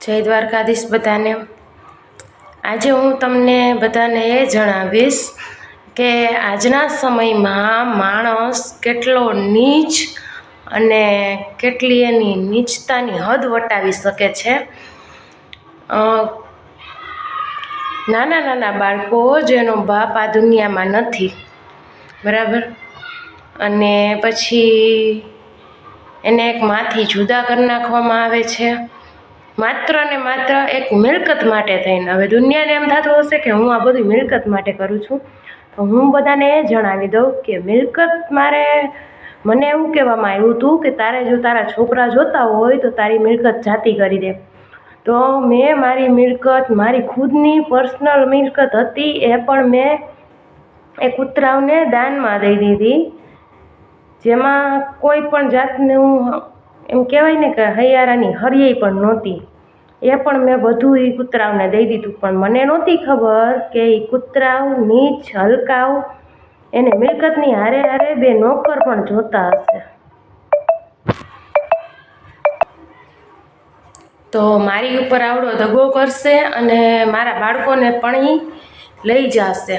જય દ્વારકાધીશ બધાને. આજે હું તમને બધાને એ જણાવીશ કે આજના સમયમાં માણસ કેટલો નીચ અને કેટલી એની નીચતાની હદ વટાવી શકે છે. નાના નાના બાળકો જેનો બાપ આ દુનિયામાં નથી. બરાબર? અને પછી એને એક માથી જુદા કરી નાખવામાં આવે છે. માત્ર ને માત્ર એક મિલકત માટે થઈને. હવે દુનિયાને એમ થતું હશે કે હું આ બધું મિલકત માટે કરું છું. તો હું બધાને એ જણાવી દઉં કે મિલકત મારે, મને એવું કહેવામાં આવ્યું હતું કે તારે જો તારા છોકરા જોતા હોય તો તારી મિલકત જાતી કરી દે. તો મેં મારી મિલકત, મારી ખુદની પર્સનલ મિલકત હતી, એ પણ મેં એ કૂતરાઓને દાનમાં દઈ દીધી. જેમાં કોઈ પણ જાતનું એમ કહેવાય ને કે હૈયારાની હરિયાઈ પણ નહોતી. એ પણ મેં બધું એ કૂતરાઓને દઈ દીધું. પણ મને નહોતી ખબર કે એ કૂતરાઓ નીચ હલકાઓ, એને મિલકતની હારે હારે બે નોકર પણ જોતા હશે. તો મારી ઉપર આવડો દગો કરશે અને મારા બાળકોને પણ લઈ જશે.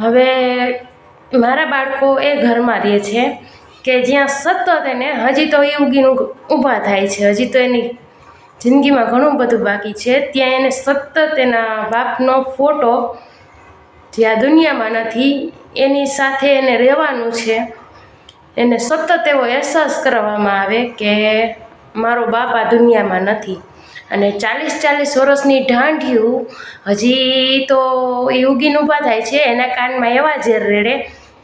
હવે મારા બાળકો એ ઘરમાં રહે છે કે જ્યાં સતત એને હજી તો એ ઉગીનું ઊભા થાય છે. હજી તો એની જિંદગીમાં ઘણું બધું બાકી છે. ત્યાં એને સતત એના બાપનો ફોટો જ્યાં દુનિયામાં નથી, એની સાથે એને રહેવાનું છે. એને સતત એવો અહેસાસ કરવામાં આવે કે મારો બાપ આ દુનિયામાં નથી. અને ચાલીસ ચાલીસ વર્ષની ઢાંઢિયું હજી તો એ ઉગીને ઊભા થાય છે, એના કાનમાં એવા ઝેર રેડે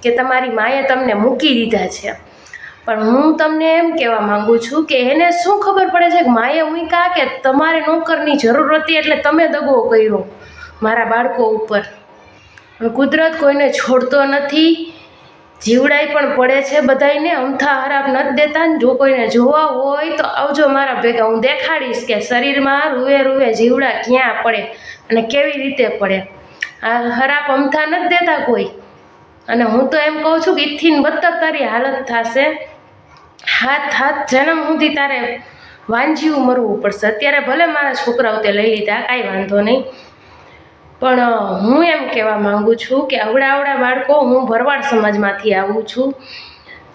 કે તમારી માએ તમને મૂકી દીધા છે. પણ હું તમને એમ કહેવા માગું છું કે એને શું ખબર પડે છે કે માએ મૂક્યા કે તમારે નોકરની જરૂર હતી એટલે તમે દગો કર્યો મારા બાળકો ઉપર. પણ કુદરત કોઈને છોડતો નથી જીવડાઈ પણ પડે છે બધાયને, અમથા હરાપ નથી દેતા ને જો કોઈને જોવા હોય તો આવજો મારા ભેગા. હું દેખાડીશ કે શરીરમાં રૂવે રૂવે જીવડા ક્યાં પડે અને કેવી રીતે પડે. આ હરાપ અમથા નથી દેતા કોઈ. અને હું તો એમ કહું છું કે ઈથીન બદતર તારી હાલત થશે. હાથ હાથ જન્મ સુધી તારે વાંજીવું મરવું પડશે. અત્યારે ભલે મારા છોકરાઓ તે લઈ લીધા, કાંઈ વાંધો નહીં. પણ હું એમ કહેવા માગું છું કે અવડા અવડા બાળકો હું ભરવાડ સમાજમાંથી આવું છું.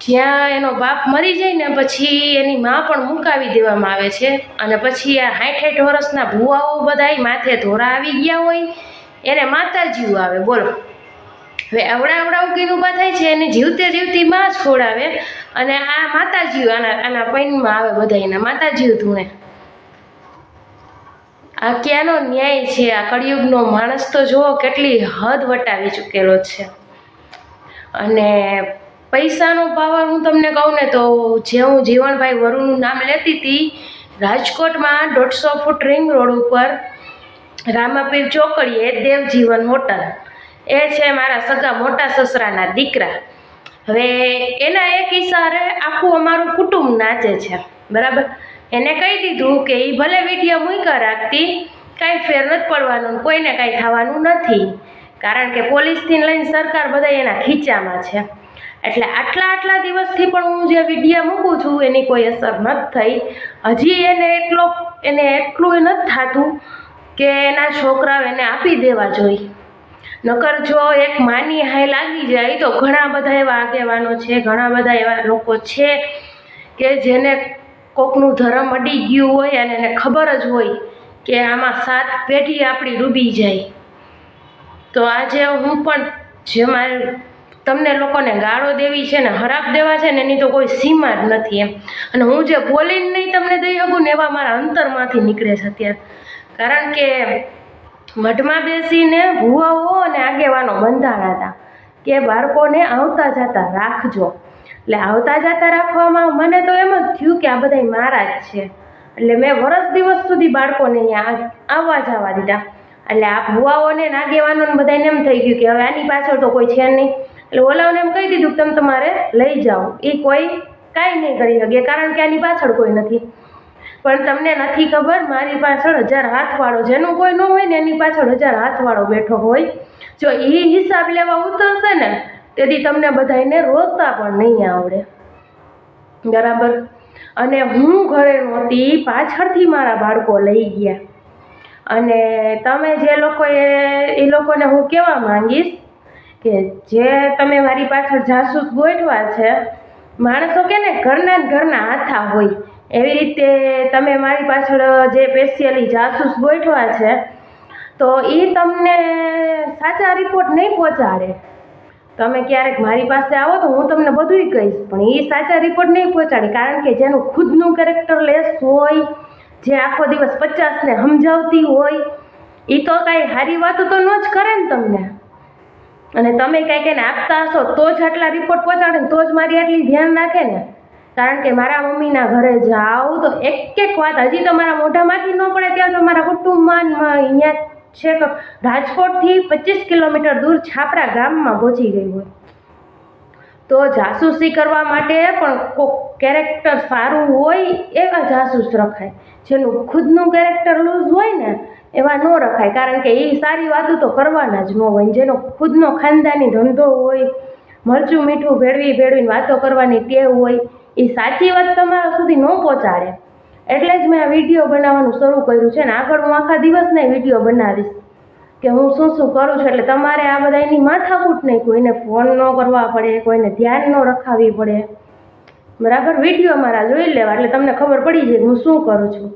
જ્યાં એનો બાપ મરી જાય ને પછી એની મા પણ મુકાવી દેવામાં આવે છે અને પછી આ હાઠ હાઠ વર્ષના ભુવાઓ બધાય માથે ધોરા આવી ગયા હોય, એને માતાજીઓ આવે, બોલો. હવે અવડા આવડા ઉકીને ઊભા થાય છે, એને જીવતે જીવતી માં છોડાવે અને આ માતાજીઓ આના આના પૈનમાં આવે બધા એના માતાજીઓ ધૂણે. આ ક્યાંનો ન્યાય છે? આ કળિયુગનો માણસ તો જુઓ કેટલી હદ વટાવી ચૂકેલો છે. અને પૈસાનો પાવર હું તમને કહું ને તો જે હું જીવણભાઈ વરુનું નામ લેતી હતી, રાજકોટમાં દોઢસો ફૂટ રિંગ રોડ ઉપર રામાપીર ચોકડીએ દેવજીવન હોટલ એ છે મારા સગા મોટા સસરાના દીકરા. હવે એના એક ઈશારે આખું અમારું કુટુંબ નાચે છે. બરાબર? એને કહી દીધું કે એ ભલે વીડિયો મૂક્યા રાખતી, કાંઈ ફેર નથી પડવાનું કોઈને કાંઈ થવાનું નથી. કારણ કે પોલીસથી લઈને સરકાર બધા એના ખીચામાં છે. એટલે આટલા આટલા દિવસથી પણ હું જે વિડીયા મૂકું છું, એની કોઈ અસર નથી થઈ. હજી એને એટલો, એને એટલું નથી થતું કે એના છોકરાઓ એને આપી દેવા જોઈએ. નકર જો એક માની હાય લાગી જાય, તો ઘણા બધા એવા આગેવાનો છે, ઘણા બધા એવા લોકો છે કે જેને કોકનું ધરમ અડી ગયું હોય અને એને ખબર જ હોય કે આમાં સાત પેઢી આપણી ડૂબી જાય. તો આજે હું પણ જે મારે તમને લોકોને ગાળો દેવી છે ને હરાપ દેવા છે ને એની તો કોઈ સીમા જ નથી એમ. અને હું જે બોલીને નહીં તમને દઈ શકું ને એવા મારા અંતરમાંથી નીકળે છે અત્યારે. કારણ કે મઢમાં બેસીને ભૂવાઓ અને આગેવાનો બંધાણા હતા. કે બાળકોને આવતા જતા રાખજો. એટલે આવતા જતા રાખવામાં મને તો એમ જ થયું કે આ બધા મારા જ છે. એટલે મેં વરસ દિવસ સુધી બાળકોને અહીંયા આવવા જવા દીધા. એટલે આ ભુવાઓને આગેવાનોને બધાને એમ થઈ ગયું કે હવે આની પાછળ તો કોઈ છે નહીં. એટલે ઓલાઓને એમ કહી દીધું કે તમે તમારે લઈ જાઓ. એ કોઈ કાંઈ નહીં કરી શકે, કારણ કે આની પાછળ કોઈ નથી. પણ તમને નથી ખબર, મારી પાછળ હજાર હાથવાળો, જેનું કોઈ ન હોય ને એની પાછળ હજાર હાથવાળો બેઠો હોય. જો એ હિસાબ લેવા ઉતરશે ને તેથી તમને બધાને રોતા પણ નહીં આવડે. બરાબર? અને હું ઘરે નહોતી, પાછળથી મારા બાળકો લઈ ગયા. અને તમે જે લોકોએ, એ લોકોને હું કહેવા માંગીશ કે જે તમે મારી પાછળ જાસૂસ ગોઠવા છે, માણસો કે ને ઘરના ઘરના હાથા હોય, એવી રીતે તમે મારી પાછળ જે સ્પેશિયલી જાસૂસ ગોઠવા છે, તો એ તમને સાચા રિપોર્ટ નહીં પહોંચાડે. તમે ક્યારેક મારી પાસે આવો તો હું તમને બધુંય કહીશ, પણ એ સાચા રિપોર્ટ નહીં પહોંચાડે, કારણ કે જેનું ખુદનું કેરેક્ટર લેસ હોય, જે આખો દિવસ પચાસને સમજાવતી હોય એ તો કાંઈ સારી વાતો તો ન જ કરે ને તમને. અને તમે કાંઈક એને આપતા હશો તો જ આટલા રિપોર્ટ પહોંચાડે ને તો જ મારી આટલી ધ્યાન રાખે ને. કારણ કે મારા મમ્મીના ઘરે જાઉં તો એક એક વાત હજી તો મારા મોઢામાંથી ન પડે, ત્યાં તો મારા કુટુંબમાં અહીંયા છેક રાજકોટથી પચીસ કિલોમીટર દૂર છાપરા ગામમાં પહોંચી ગઈ હોય. તો જાસૂસી કરવા માટે પણ કોક કેરેક્ટર સારું હોય એવા જાસૂસ રખાય. જેનું ખુદનું કેરેક્ટર લૂઝ હોય ને એવા ન રખાય. કારણ કે એ સારી વાતો તો કરવાના જ ન હોય. જેનો ખુદનો ખાનદાની ધંધો હોય, મરચું મીઠું ભેળવી ભેળવીને વાતો કરવાની ટેવ હોય, એ સાચી વાત તમારા સુધી ન પહોંચાડે. એટલે જ મેં આ વીડિયો બનાવવાનું શરૂ કર્યું છે ને આગળ હું આખા દિવસના વીડિયો બનાવીશ કે હું શું શું કરું છું એટલે તમારે આ બધા એની માથાકૂટ નહીં કોઈને ફોન ન કરવા પડે, કોઈને ધ્યાન ન રખાવી પડે. બરાબર? વીડિયો મારા જોઈ લેવા, એટલે તમને ખબર પડી જાય હું શું કરું છું.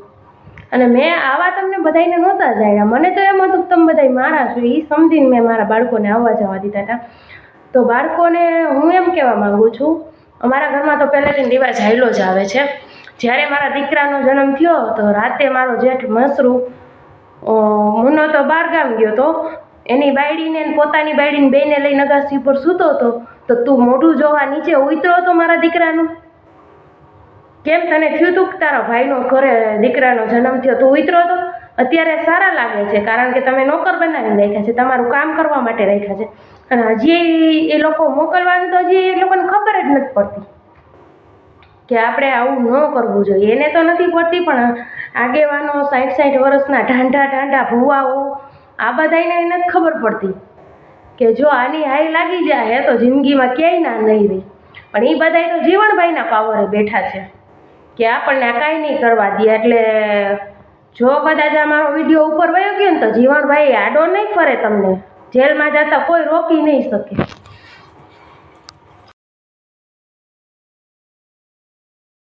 અને મેં આવા તમને બધાને નહોતા જાણ્યા. મને તો એમ હતું તમે બધા મારા છો એ સમજીને મેં મારા બાળકોને આવવા જવા દીધા હતા. તો બાળકોને હું એમ કહેવા માગું છું, અમારા ઘરમાં તો પહેલેથી રિવાજ હાયલો જ આવે છે. જ્યારે મારા દીકરાનો જન્મ થયો તો રાતે મારો જેઠ મસરૂ મુનો તો બહાર ગામ ગયો તો એની બાયડીને પોતાની બાયડીને બેને લઈને અગાસી ઉપર સૂતો હતો, તો તું મોઢું જોવા નીચે ઉતરો તો મારા દીકરાનું? કેમ તને થયું તું તારા ભાઈનો ઘરે દીકરાનો જન્મ થયો? તું ઉતરો તો? અત્યારે સારા લાગે છે, કારણ કે તમે નોકર બનાવીને રાખ્યા છે, તમારું કામ કરવા માટે રાખ્યા છે. અને હજી એ લોકો મોકલવાનું તો હજી એ લોકોને ખબર જ નથી પડતી. કે આપણે આવું ન કરવું જોઈએ. એને તો નથી પડતી, પણ આગેવાનો સાઠ સાઠ વર્ષના ઢાંઢા ઢાંઢા ભુવાઓ, આ બધાને એને ખબર પડતી કે જો આની હાઈ લાગી જાય તો જિંદગીમાં ક્યાંય ના નહીં રહી. પણ એ બધા તો જીવણભાઈના પાવરે બેઠા છે કે આપણને આ કાંઈ નહીં કરવા દે. એટલે જો કદાચ આ મારો વીડિયો ઉપર વયો ગયો ને તો જીવણભાઈ આડો નહીં ફરે તમને. જેલમાં જતા કોઈ રોકી નહીં શકે.